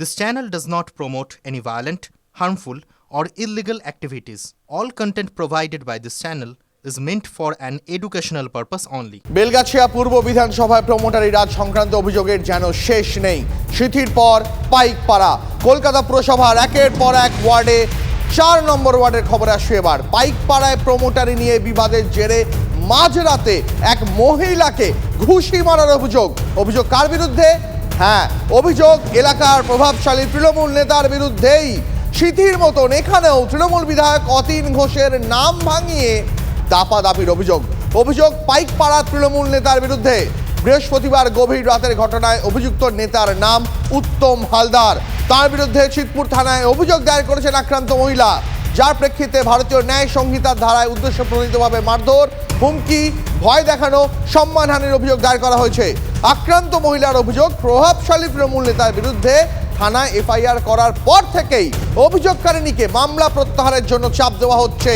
This channel does not promote any violent, harmful, or illegal activities. All content provided by this channel is meant for an educational purpose only. Belgachia পূর্ব বিধানসভায় প্রমোটারি রাজ সংক্রান্ত অভিযোগের যেন শেষ নেই। সিথির পর পাইকপাড়া কলকাতা পুরসভার একের পর এক ওয়ার্ডে চার নম্বর ওয়ার্ডের খবর আসছে এবার। পাইকপাড়ায় প্রমোটারি নিয়ে বিবাদের জেরে মাঝরাতে এক মহিলাকে ঘুষি মারার অভিযোগ। অভিযোগ কার বিরুদ্ধে? হ্যাঁ অভিযোগ, এলাকার প্রভাবশালী তৃণমূল নেতার বিরুদ্ধেই সিথির মতন এখানেও তৃণমূল বিধায়ক অতীন ঘোষের নাম ভাঙিয়ে দাপাদাপির অভিযোগ। অভিযোগ পাইকপাড়া তৃণমূল নেতার বিরুদ্ধে। বৃহস্পতিবার গভীর রাতের ঘটনায় অভিযুক্ত নেতার নাম উত্তম হালদার। তার বিরুদ্ধে চিতপুর থানায় অভিযোগ দায়ের করেছেন আক্রান্ত মহিলা। যার প্রেক্ষিতে ভারতীয় ন্যায় সংহিতার ধারায় উদ্দেশ্য প্রণীতভাবে মারধর, হুমকি, ভয় দেখানো সম্মানহানির অভিযোগ দায়ের করা হয়েছে। আক্রান্ত মহিলার অভিযোগ, প্রভাবশালী তৃণমূল নেতার বিরুদ্ধে থানায় এফআইআর করার পর থেকেই অভিযোগকারিণীকে মামলা প্রত্যাহারের জন্য চাপ দেওয়া হচ্ছে।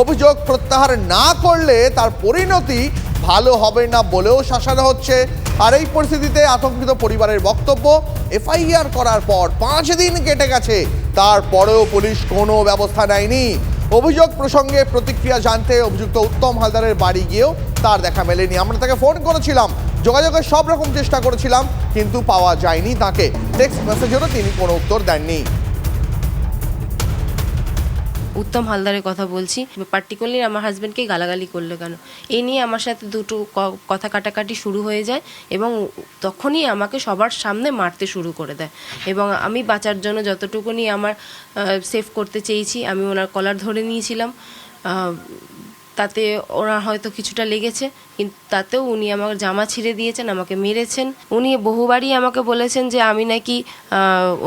অভিযোগ প্রত্যাহার না করলে তার পরিণতি ভালো হবে না বলেও শাসানো হচ্ছে। আর এই পরিস্থিতিতে আতঙ্কিত পরিবারের বক্তব্য, এফআইআর করার পর পাঁচ দিন কেটে গেছে। তারপরেও পুলিশ কোনো ব্যবস্থা নেয়নি। অভিযোগ প্রসঙ্গে প্রতিক্রিয়া জানতে অভিযুক্ত উত্তম হালদারের বাড়ি গিয়েও তার দেখা মেলেনি। আমরা তাকে ফোন করেছিলাম, যোগাযোগের সব রকম চেষ্টা করেছিলাম, কিন্তু পাওয়া যায়নি তাকে। টেক্সট মেসেজেরও তিনি কোনো উত্তর দেননি। উত্তম হালদারের কথা বলছি পার্টিকুলারলি আমার হাজব্যান্ডকে গালাগালি করল কেন? এই নিয়ে আমার সাথে দুটো কথা কাটাকাটি শুরু হয়ে যায় এবং তখনই আমাকে সবার সামনে মারতে শুরু করে দেয়। এবং আমি বাঁচার জন্য যতটুকুনি আমার সেভ করতে চেয়েছি, আমি ওনার কলার ধরে নিয়েছিলাম। তাতে ওনার হয়তো কিছুটা লেগেছে কিন্তু তাতেও উনি আমার জামা ছিঁড়ে দিয়েছেন আমাকে মেরেছেন। উনি বহুবারই আমাকে বলেছেন যে আমি নাকি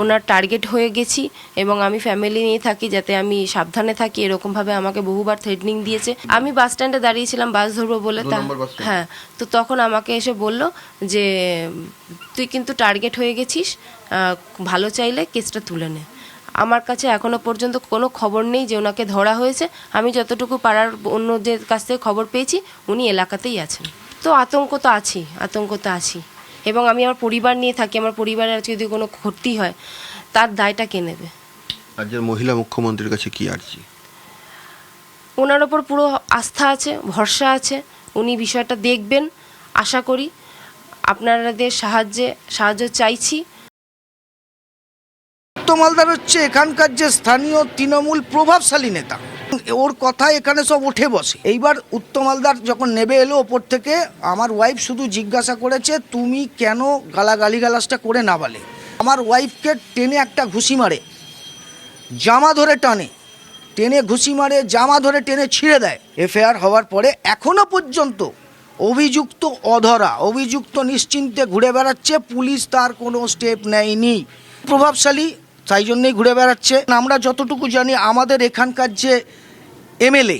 ওনার টার্গেট হয়ে গেছি এবং আমি ফ্যামিলি নিয়ে থাকি যাতে আমি সাবধানে থাকি এরকমভাবে আমাকে বহুবার থ্রেটনিং দিয়েছে। আমি বাস স্ট্যান্ডে দাঁড়িয়েছিলাম বাস ধরবো বলে তা হ্যাঁ তো তখন আমাকে এসে বলল যে তুই কিন্তু টার্গেট হয়ে গেছিস ভালো চাইলে কেসটা তুলে নে। আমার কাছে এখনও পর্যন্ত কোনো খবর নেই যে ওনাকে ধরা হয়েছে। আমি যতটুকু পাড়ার অন্যদের কাছ থেকে খবর পেয়েছি উনি এলাকাতেই আছেন। তো আতঙ্ক তো আছি আতঙ্ক তো আছি এবং আমি আমার পরিবার নিয়ে থাকি আমার পরিবারের যদি কোনো ক্ষতি হয় তার দায়টা কে নেবে? রাজ্যের মহিলা মুখ্যমন্ত্রীর কাছে কি আর্জি? ওনার ওপর পুরো আস্থা আছে ভরসা আছে। উনি বিষয়টা দেখবেন। আশা করি আপনাদের সাহায্যে সাহায্য চাইছি। উত্তম হালদার হচ্ছে এখানকার যে স্থানীয় তৃণমূল প্রভাবশালী নেতা। ওর কথা এখানে সব উঠে বসে। এইবার উত্তম হালদার যখন নেবে এলো ওপর থেকে, আমার ওয়াইফ শুধু জিজ্ঞাসা করেছে, তুমি কেন গালাগালি গালাসটা করে না বলে? আমার ওয়াইফকে টেনে একটা ঘুষি মারে, জামা ধরে টানে। টেনে ঘুষি মারে, জামা ধরে টেনে ছিঁড়ে দেয়। এফআইআর হওয়ার পরে এখনও পর্যন্ত অভিযুক্ত অধরা, অভিযুক্ত নিশ্চিন্তে ঘুরে বেড়াচ্ছে। পুলিশ তার কোনো স্টেপ নেয়নি। প্রভাবশালী তাই জন্যেই ঘুরে বেড়াচ্ছে। আমরা যতটুকু জানি আমাদের এখানকার যে এমএলএ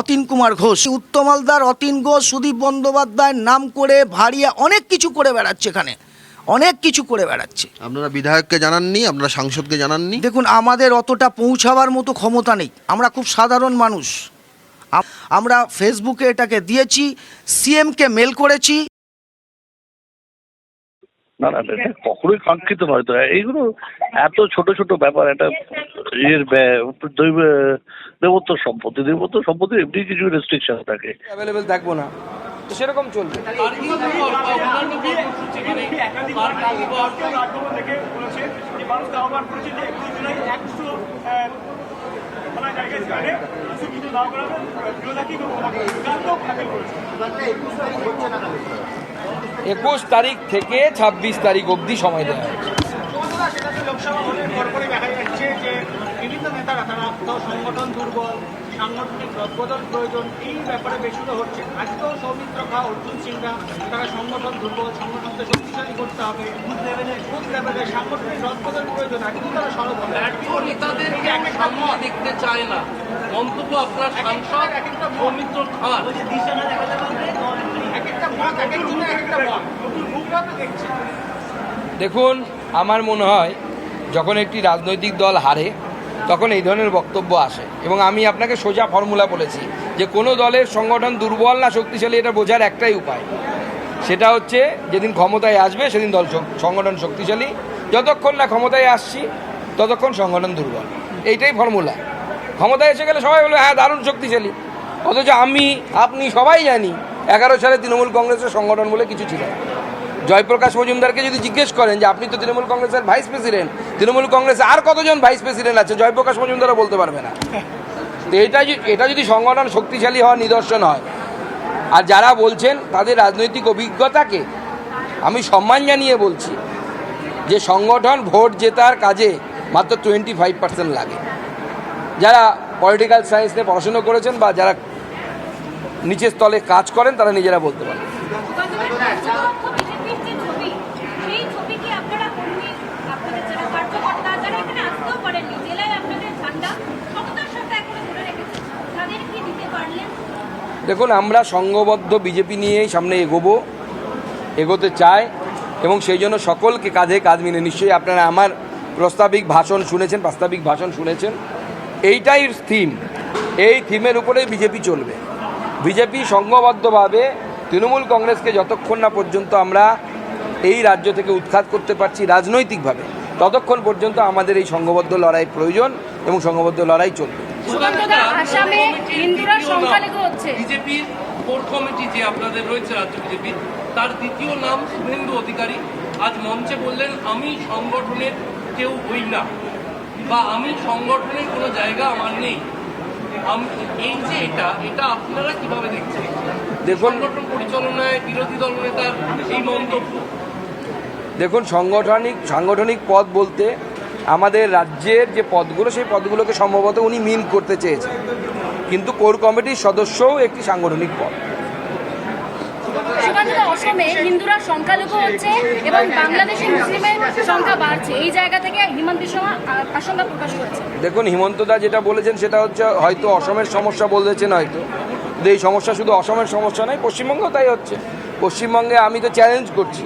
অতীন কুমার ঘোষ উত্তম হালদার অতীন ঘোষ সুদীপ বন্দ্যোপাধ্যায়ের নাম করে ভারিয়া অনেক কিছু করে বেড়াচ্ছে এখানে। অনেক কিছু করে বেড়াচ্ছে। আপনারা বিধায়ককে জানাননি আপনারা সাংসদকে জানাননি? দেখুন আমাদের অতটা পৌঁছাবার মতো ক্ষমতা নেই। আমরা খুব সাধারণ মানুষ। আমরা ফেসবুকে এটাকে দিয়েছি সিএমকে মেল করেছি। না না এটা কখনোই কাঙ্ক্ষিত নয়। তো এইগুলো এত ছোট ছোট ব্যাপার একটা এর দেবত্ব সম্পত্তি। দেবত্ব সম্পত্তি এমনি কিছু রেস্ট্রিকশন থাকে। অ্যাভেলেবেল থাকব না। তো সেরকম চলবে। একুশ তারিখ থেকে ছাব্বিশ তারিখ অবধি সময় দেওয়া হয়েছে লোকসভা ভোটের পরপরই দেখা যাচ্ছে যে বিভিন্ন নেতারা তারা তো সংগঠন দুর্বল সাংগঠনিক রদবদল প্রয়োজন এই ব্যাপারে বেশিরভাগ হচ্ছে। আজকেও সৌমিত্র খা অর্জুন সিংরা তারা সংগঠন দুর্বল সংগঠনকে শক্তিশালী করতে হবে। বুথ লেভেলে বুথ লেভেলে সাংগঠনিক রদবদল প্রয়োজন তারা সরব হবে। নেতাদেরকে সামনে দেখতে চায় না। মন্তব্য আপনার সাংসদ সৌমিত্র খান দেখুন, আমার মনে হয় যখন একটি রাজনৈতিক দল হারে, তখন এই ধরনের বক্তব্য আসে। এবং আমি আপনাকে সোজা ফর্মুলা বলেছি যে কোনো দলের সংগঠন দুর্বল না শক্তিশালী, এটা বোঝার একটাই উপায়। সেটা হচ্ছে যেদিন ক্ষমতায় আসবে, সেদিন দল সংগঠন শক্তিশালী। যতক্ষণ না ক্ষমতায় আসছি, ততক্ষণ সংগঠন দুর্বল। এইটাই ফর্মুলা ক্ষমতায় এসে গেলে সবাই বলবে হ্যাঁ দারুণ শক্তিশালী। অথচ আমি, আপনি সবাই জানি, এগারো সালে তৃণমূল কংগ্রেসের সংগঠন বলে কিছু ছিল জয়প্রকাশ মজুমদারকে যদি জিজ্ঞেস করেন যে, আপনি তো তৃণমূল কংগ্রেসের ভাইস প্রেসিডেন্ট, তৃণমূল কংগ্রেসে আর কতজন ভাইস প্রেসিডেন্ট আছে জয়প্রকাশ মজুমদারও বলতে পারবে না। তো এটা এটা যদি সংগঠন শক্তিশালী হওয়ার নিদর্শন হয়, আর যারা বলছেন তাদের রাজনৈতিক অভিজ্ঞতাকে আমি সম্মান জানিয়ে বলছি যে সংগঠন ভোট জেতার কাজে মাত্র টোয়েন্টি ফাইভ পার্সেন্ট লাগে। যারা পলিটিক্যাল সায়েন্স নিয়ে পড়াশুনো করেছেন বা যারা নিচের স্তলে কাজ করেন, তারা নিজেরা বলতে পারেন। দেখুন, আমরা সংঘবদ্ধ বিজেপি নিয়েই সামনে এগোবো, এগোতে চাই, এবং সেই জন্য সকলকে কাঁধে কাঁধ মিলে নিশ্চয়ই আপনারা আমার প্রস্তাবিক ভাষণ শুনেছেন, প্রাস্তাবিক ভাষণ শুনেছেন। এইটাই থিম এই থিমের উপরেই বিজেপি চলবে। বিজেপি সংঘবদ্ধভাবে তৃণমূল কংগ্রেসকে যতক্ষণ না পর্যন্ত আমরা এই রাজ্য থেকে উৎখাত করতে পারছি রাজনৈতিকভাবে ততক্ষণ পর্যন্ত আমাদের এই সংঘবদ্ধ লড়াই প্রয়োজন এবং সংঘবদ্ধ লড়াই চলবে। আসামে হিন্দুরা সংখ্যালঘু হচ্ছে। বিজেপির কোর কমিটি যে আপনাদের রয়েছে রাজ্য বিজেপির তার দ্বিতীয় নাম শুভেন্দু অধিকারী। আজ মঞ্চে বললেন আমি সংগঠনের কেউ হই না। বা আমি সংগঠনের কোনো জায়গা আমার নেই। এই যে এটা এটা আপনারা কীভাবে দেখছেন? দেখুন। সংগঠন পরিচালনায় বিরোধী দলনেতার এই মন্তব্য। দেখুন সাংগঠনিক সাংগঠনিক পদ বলতে আমাদের রাজ্যের যে পদগুলো সেই পদগুলোকে সম্ভবত উনি মিন করতে চেয়েছেন। কিন্তু কোর কমিটির সদস্যও একটি সাংগঠনিক পদ। অসমে হিন্দুরা সংখ্যালঘু হচ্ছে এবং বাংলাদেশে মুসলিমের সংখ্যা বাড়ছে। এই জায়গা থেকে হিমন্ত শর্মা আশঙ্কা প্রকাশ করেছে দেখুন, হিমন্তদা যেটা বলেছেন সেটা হচ্ছে হয়তো অসমের সমস্যা বলেছেন হয়তো। কিন্তু এই সমস্যা শুধু অসমের সমস্যা নয় পশ্চিমবঙ্গেও তাই হচ্ছে। পশ্চিমবঙ্গে আমি তো চ্যালেঞ্জ করছি।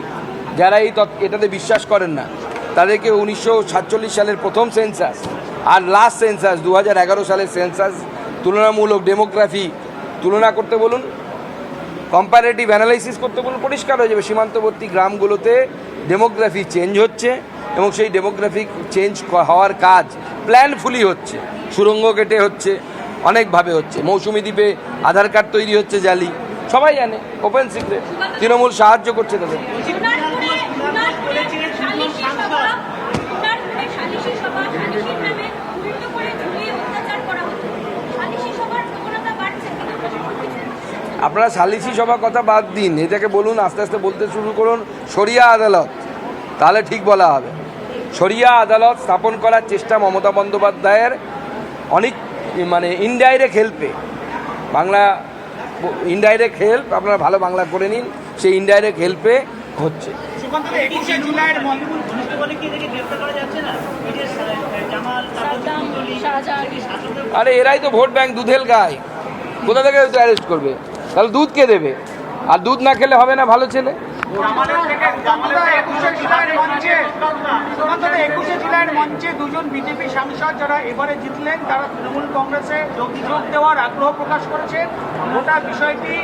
যারা এই এটাতে বিশ্বাস করেন না, তাদেরকে উনিশশো সাতচল্লিশ সালের প্রথম সেন্সাস আর লাস্ট সেন্সাস দু হাজার এগারো সালের সেন্সাস তুলনামূলক ডেমোগ্রাফি তুলনা করতে বলুন কম্পারেটিভ অ্যানালাইসিস করতে বলুন, পরিষ্কার হয়ে যাবে। সীমান্তবর্তী গ্রামগুলোতে ডেমোগ্রাফি চেঞ্জ হচ্ছে এবং সেই ডেমোগ্রাফিক চেঞ্জ হওয়ার কাজ প্ল্যানফুলি হচ্ছে। সুরঙ্গ কেটে হচ্ছে, অনেকভাবে হচ্ছে। মৌসুমি দ্বীপে আধার কার্ড তৈরি হচ্ছে, জালি। সবাই জানে ওপেন সিক্রেট তৃণমূল সাহায্য করছে তাদের সোনারপুরে সোনারপুরে সালিশি সভা সোনারপুরে সালিশি সভা সালিশির নামে উল্টো করে ঝুলিয়ে অত্যাচার করা হতো সালিশি সভার প্রবণতা বাড়ছে কিন্তু প্রশাসন কিছু করছে না। আপনারা সালিসি সভা কথা বাদ দিন। এটাকে বলুন আস্তে আস্তে বলতে শুরু করুন শরিয়া আদালত। তাহলে ঠিক বলা হবে। শরিয়া আদালত স্থাপন করার চেষ্টা মমতা বন্দ্যোপাধ্যায়ের অনেক মানে ইনডাইরেক্ট হেল্পে বাংলা ইনডাইরেক্ট হেল্প আপনারা ভালো বাংলা করে নিন সেই ইনডাইরেক্ট হেল্পে হচ্ছে। আরে এরাই তো ভোট ব্যাংক দুধেল গায়। কোথা থেকে অ্যারেস্ট করবে? তাহলে দুধ কে দেবে? আর দুধ না খেলে হবে না ভালো ছেলে? একুশে জুলাইয়ের মঞ্চে দুজন বিজেপি সাংসদ যারা এবারে জিতলেন তারা তৃণমূল কংগ্রেসে যোগ দেওয়ার আগ্রহ প্রকাশ করেছেন গোটা বিষয়টি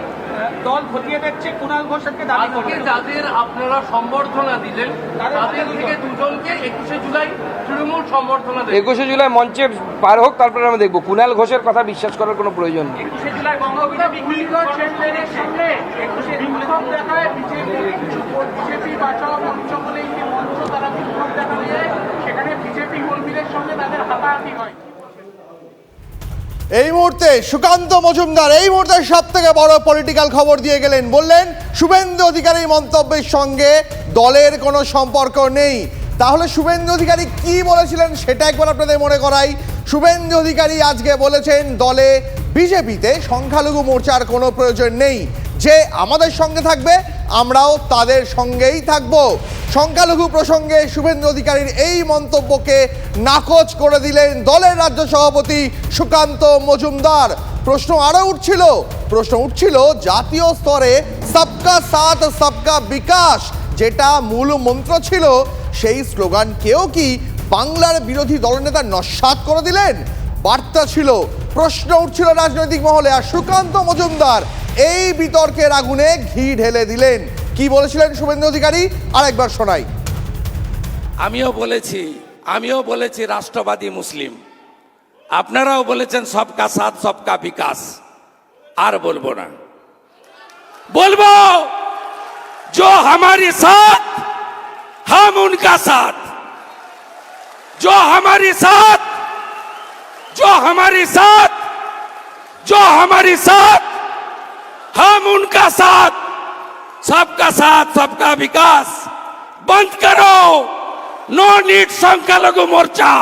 দল খতিয়ে দেখছে কুণাল ঘোষকে দাবি করছে। যাদের আপনারা সম্বর্ধনা দিলেন তাদের থেকে দুজনকে একুশে জুলাই তৃণমূল সম্বর্ধনা দেবে একুশে জুলাই মঞ্চে পার হোক তারপরে আমরা দেখব। কুণাল ঘোষের কথা বিশ্বাস করার কোনো প্রয়োজন নেই। একুশে জুলাই সামনে একুশে বিক্ষোভ দেখায় বিজেপি বিজেপি মঞ্চ বলে মঞ্চ তারা বিক্ষোভ যায় সেখানে বিজেপি কর্মীদের সঙ্গে তাদের হাতাহাতি হয়। এই মুহূর্তে সুকান্ত মজুমদার, এই মুহূর্তে সব থেকে বড় পলিটিক্যাল খবর দিয়ে গেলেন, বললেন, শুভেন্দু অধিকারী মন্তব্যের সঙ্গে দলের কোনো সম্পর্ক নেই। তাহলে শুভেন্দু অধিকারী কি বলেছিলেন সেটা একবার আপনাদের মনে করাই। শুভেন্দু অধিকারী আজকে বলেছেন, দলে বিজেপিতে সংখ্যালঘু মোর্চার কোনো প্রয়োজন নেই। যে আমাদের সঙ্গে থাকবে আমরাও তাদের সঙ্গেই থাকব। সংখ্যালঘু প্রসঙ্গে শুভেন্দু অধিকারীর এই মন্তব্যকে নাকচ করে দিলেন দলের রাজ্য সভাপতি সুকান্ত মজুমদার। প্রশ্ন আরও উঠছিল, প্রশ্ন উঠছিল জাতীয় স্তরে সবকা সাথ, সবকা বিকাশ যেটা মূল মন্ত্র ছিল, সেই স্লোগানকেও কি বাংলার বিরোধী দলনেতা নস্বাত করে দিলেন? বার্তা ছিল, প্রশ্ন উঠছিল রাজনৈতিক মহলে, আর সুকান্ত মজুমদার এই বিতর্কের আগুনে ঘি ঢেলে দিলেন কি বলেছিলেন শুভেন্দু অধিকারী আরেকবার শোনাই আমিও বলেছি আমিও বলেছি রাষ্ট্রবাদী মুসলিম আপনারাও বলেছেন সবকা সাথ সবকা বিকাশ আর বলবো না বলবো जो हमारे साथ हम उनका साथ जो हमारे साथ जो हमारे साथ जो हमारे साथ हम उनका साथ सबका साथ सबका विकास। बंद करो। नो नीट संख्यालघु मोर्चा।